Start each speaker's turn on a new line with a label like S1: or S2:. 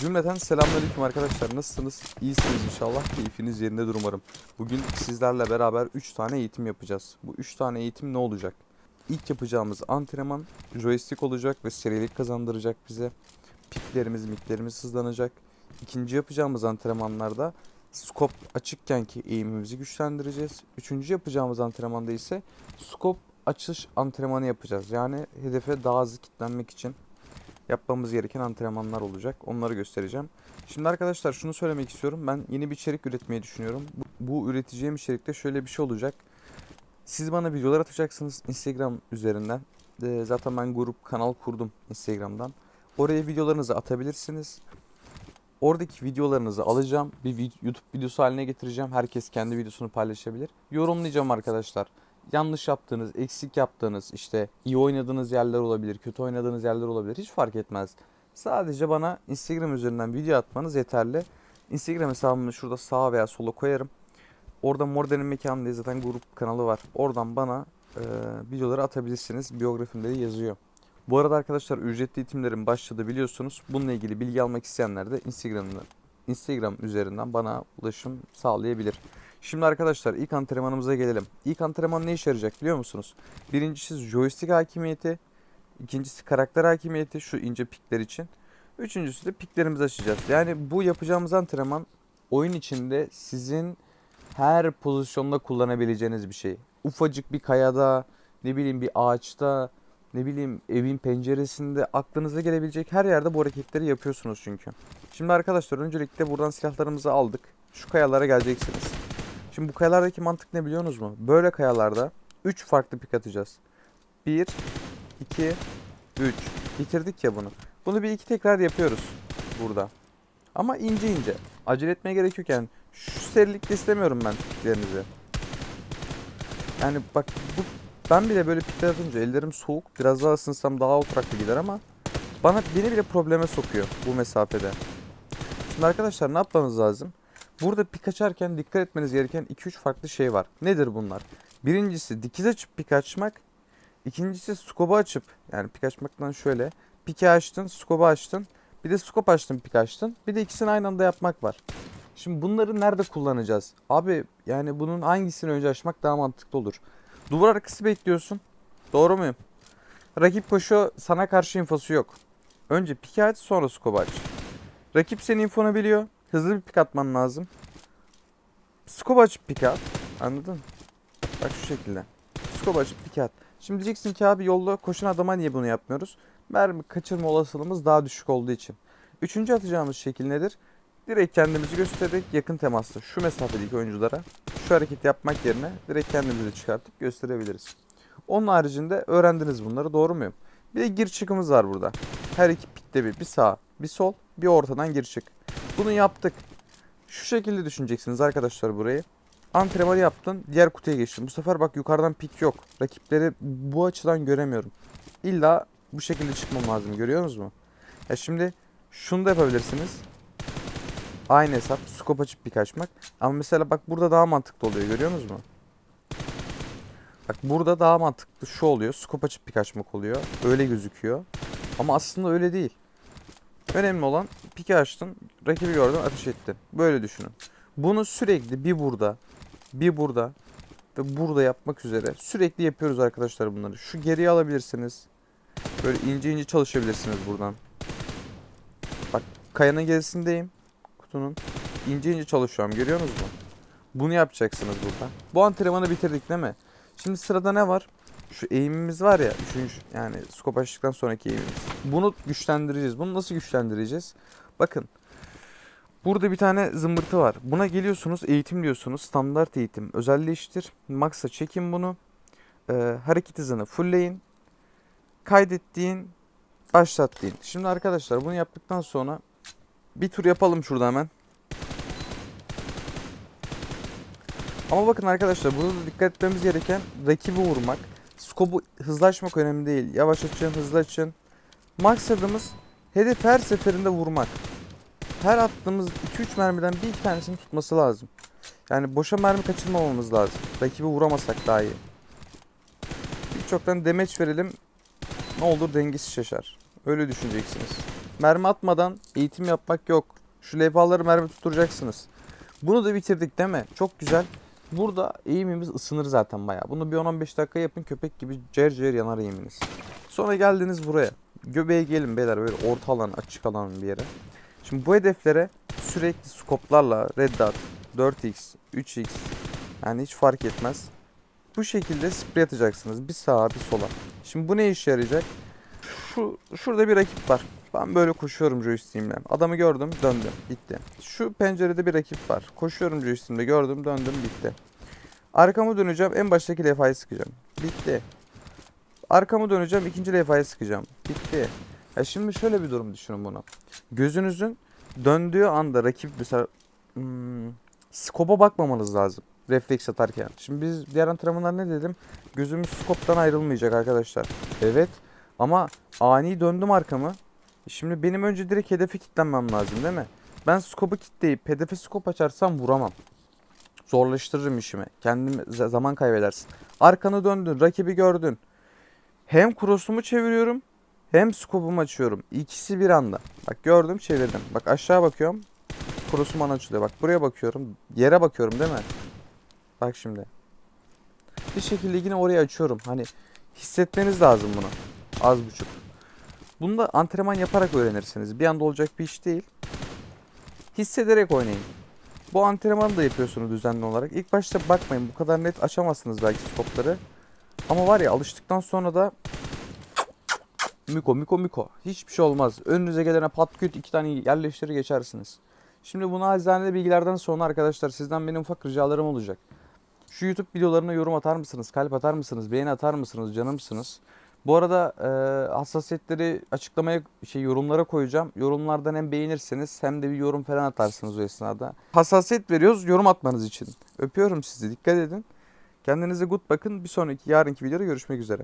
S1: Cümleten selamünaleyküm arkadaşlar. Nasılsınız? İyisiniz inşallah. Keyfiniz yerindedir umarım. Bugün sizlerle beraber 3 tane eğitim yapacağız. Bu 3 tane eğitim ne olacak? İlk yapacağımız antrenman joystick olacak ve serilik kazandıracak bize. Piklerimiz, miklerimiz hızlanacak. İkinci yapacağımız antrenmanlarda scope açıkkenki eğimimizi güçlendireceğiz. Üçüncü yapacağımız antrenmanda ise scope açış antrenmanı yapacağız. Yani hedefe daha hızlı kilitlenmek için yapmamız gereken antrenmanlar olacak. Onları göstereceğim. Şimdi arkadaşlar şunu söylemek istiyorum. Ben yeni bir içerik üretmeyi düşünüyorum. Bu, bu üreteceğim içerikte şöyle bir şey olacak. Siz bana videolar atacaksınız Instagram üzerinden. Ee, zaten ben grup kanal kurdum Instagram'dan. Oraya videolarınızı atabilirsiniz. Oradaki videolarınızı alacağım. Bir YouTube videosu haline getireceğim. Herkes kendi videosunu paylaşabilir. Yorumlayacağım arkadaşlar. Yanlış yaptığınız, eksik yaptığınız, işte iyi oynadığınız yerler olabilir, kötü oynadığınız yerler olabilir. Hiç fark etmez. Sadece bana Instagram üzerinden video atmanız yeterli. Instagram hesabımı şurada sağa veya sola koyarım. Orada Morden'in mekanı diye zaten grup kanalı var. Oradan bana e, videoları atabilirsiniz. Biyografimde de yazıyor. Bu arada arkadaşlar ücretli eğitimlerin başladı biliyorsunuz. Bununla ilgili bilgi almak isteyenler de Instagram'dan Instagram üzerinden bana ulaşım sağlayabilir. Şimdi arkadaşlar ilk antrenmanımıza gelelim. İlk antrenman ne işe yarayacak biliyor musunuz? Birincisi joystick hakimiyeti. ikincisi karakter hakimiyeti şu ince pikler için. Üçüncüsü de piklerimizi açacağız. Yani bu yapacağımız antrenman oyun içinde sizin her pozisyonda kullanabileceğiniz bir şey. Ufacık bir kayada, ne bileyim bir ağaçta, ne bileyim evin penceresinde aklınıza gelebilecek her yerde bu hareketleri yapıyorsunuz çünkü. Şimdi arkadaşlar öncelikle buradan silahlarımızı aldık. Şu kayalara geleceksiniz. Şimdi bu kayalardaki mantık ne biliyorsunuz mu? Böyle kayalarda 3 farklı pik atacağız. 1, 2, 3. Bitirdik ya bunu. Bunu bir iki tekrar yapıyoruz burada. Ama ince ince. Acele etmeye gerek yok yani. Şu serilikte istemiyorum ben piklerinizi. Yani bak bu ben bile böyle pikler atınca ellerim soğuk. Biraz daha ısınsam daha oturaklı gider ama bana beni bile probleme sokuyor bu mesafede. Şimdi arkadaşlar ne yapmamız lazım? Burada pik açarken dikkat etmeniz gereken 2-3 farklı şey var. Nedir bunlar? Birincisi dikiz açıp pik açmak. İkincisi skobu açıp yani pik açmaktan şöyle. Piki açtın, skobu açtın. Bir de skop açtın, pik açtın. Bir de ikisini aynı anda yapmak var. Şimdi bunları nerede kullanacağız? Abi yani bunun hangisini önce açmak daha mantıklı olur? Duvar arkası bekliyorsun. Doğru muyum? Rakip koşuyor, sana karşı infosu yok. Önce piki aç, sonra skobu aç. Rakip senin infonu biliyor. Hızlı bir pik atman lazım. Scope açıp pik at. Anladın? Bak şu şekilde. Scope açıp pik at. Şimdi diyeceksin ki abi yolda koşan adama niye bunu yapmıyoruz? Mermi kaçırma olasılığımız daha düşük olduğu için. Üçüncü atacağımız şekil nedir? Direkt kendimizi göstererek yakın temaslı şu mesafedeki oyunculara şu hareketi yapmak yerine direkt kendimizi çıkartıp gösterebiliriz. Onun haricinde öğrendiniz bunları doğru muyum? Bir de gir çıkımız var burada. Her iki pikte bir, bir sağ, bir sol, bir ortadan gir çık. Bunu yaptık. Şu şekilde düşüneceksiniz arkadaşlar burayı. Antrenmanı yaptın, diğer kutuya geçtin. Bu sefer bak yukarıdan pik yok. Rakipleri bu açıdan göremiyorum. İlla bu şekilde çıkmam lazım. Görüyorsunuz mu? Ya şimdi şunu da yapabilirsiniz. Aynı hesap. Scope açıp pik açmak. Ama mesela bak burada daha mantıklı oluyor. Görüyorsunuz mu? Bak burada daha mantıklı şu oluyor. Scope açıp pik açmak oluyor. Öyle gözüküyor. Ama aslında öyle değil. Önemli olan piki açtın, rakibi gördün, ateş ettin. Böyle düşünün. Bunu sürekli bir burada, bir burada ve burada yapmak üzere sürekli yapıyoruz arkadaşlar bunları. Şu geriye alabilirsiniz. Böyle ince ince çalışabilirsiniz buradan. Bak kayanın gerisindeyim. Kutunun. ince ince çalışıyorum. Görüyorsunuz mu? Bunu yapacaksınız burada. Bu antrenmanı bitirdik değil mi? Şimdi sırada ne var? Şu eğimimiz var ya. Üçüncü yani skop açtıktan sonraki eğimimiz. Bunu güçlendireceğiz. Bunu nasıl güçlendireceğiz? Bakın. Burada bir tane zımbırtı var. Buna geliyorsunuz eğitim diyorsunuz. Standart eğitim. Özelleştir. Max'a çekin bunu. Ee, hareket hızını fullleyin. Kaydettiğin başlat. Şimdi arkadaşlar bunu yaptıktan sonra bir tur yapalım şurada hemen. Ama bakın arkadaşlar burada da dikkat etmemiz gereken rakibi vurmak. Skobu hızlı açmak önemli değil. Yavaş açın, hızlı açın. Maksadımız hedef her seferinde vurmak. Her attığımız 2-3 mermiden bir iki tanesini tutması lazım. Yani boşa mermi kaçırmamamız lazım. Rakibi vuramasak daha iyi. Birçoktan demeç verelim. Ne olur dengesi şaşar. Öyle düşüneceksiniz. Mermi atmadan eğitim yapmak yok. Şu levhaları mermi tutturacaksınız. Bunu da bitirdik değil mi? Çok güzel. Burada eğimimiz ısınır zaten bayağı. Bunu bir 10-15 dakika yapın köpek gibi cer cer yanar eğiminiz. Sonra geldiniz buraya. Göbeğe gelin beyler böyle orta alan açık alan bir yere. Şimdi bu hedeflere sürekli skoplarla red dot, 4x, 3x yani hiç fark etmez. Bu şekilde sprey atacaksınız. Bir sağa bir sola. Şimdi bu ne işe yarayacak? Şu şurada bir rakip var. Ben böyle koşuyorum joystick'imle. Adamı gördüm, döndüm, bitti. Şu pencerede bir rakip var. Koşuyorum joystick'imle, gördüm, döndüm, bitti. Arkamı döneceğim, en baştaki levhayı sıkacağım. Bitti. Arkamı döneceğim, ikinci levhayı sıkacağım. Bitti. Ya şimdi şöyle bir durum düşünün bunu. Gözünüzün döndüğü anda rakip mesela hmm, skopa bakmamanız lazım. Refleks atarken. Şimdi biz diğer antrenmanlar ne dedim? Gözümüz skoptan ayrılmayacak arkadaşlar. Evet. Ama ani döndüm arkamı. Şimdi benim önce direkt hedefe kilitlenmem lazım değil mi? Ben skopu kilitleyip hedefe skop açarsam vuramam. Zorlaştırırım işimi. Kendim zaman kaybedersin. Arkanı döndün, rakibi gördün. Hem cross'umu çeviriyorum hem skopumu açıyorum. İkisi bir anda. Bak gördüm çevirdim. Bak aşağı bakıyorum. Cross'um bana açılıyor. Bak buraya bakıyorum. Yere bakıyorum değil mi? Bak şimdi. Bir şekilde yine oraya açıyorum. Hani hissetmeniz lazım bunu. Az buçuk. Bunu da antrenman yaparak öğrenirsiniz. Bir anda olacak bir iş değil. Hissederek oynayın. Bu antrenmanı da yapıyorsunuz düzenli olarak. İlk başta bakmayın bu kadar net açamazsınız belki skopları. Ama var ya alıştıktan sonra da Miko Miko Miko. Hiçbir şey olmaz. Önünüze gelene pat küt iki tane yerleştirir geçersiniz. Şimdi bu naçizane bilgilerden sonra arkadaşlar sizden benim ufak ricalarım olacak. Şu YouTube videolarına yorum atar mısınız? Kalp atar mısınız? Beğeni atar mısınız? Canımsınız. Bu arada e, hassasiyetleri açıklamaya şey yorumlara koyacağım. Yorumlardan hem beğenirseniz hem de bir yorum falan atarsınız o esnada. Hassasiyet veriyoruz yorum atmanız için. Öpüyorum sizi. Dikkat edin. Kendinize good bakın. Bir sonraki yarınki videoda görüşmek üzere.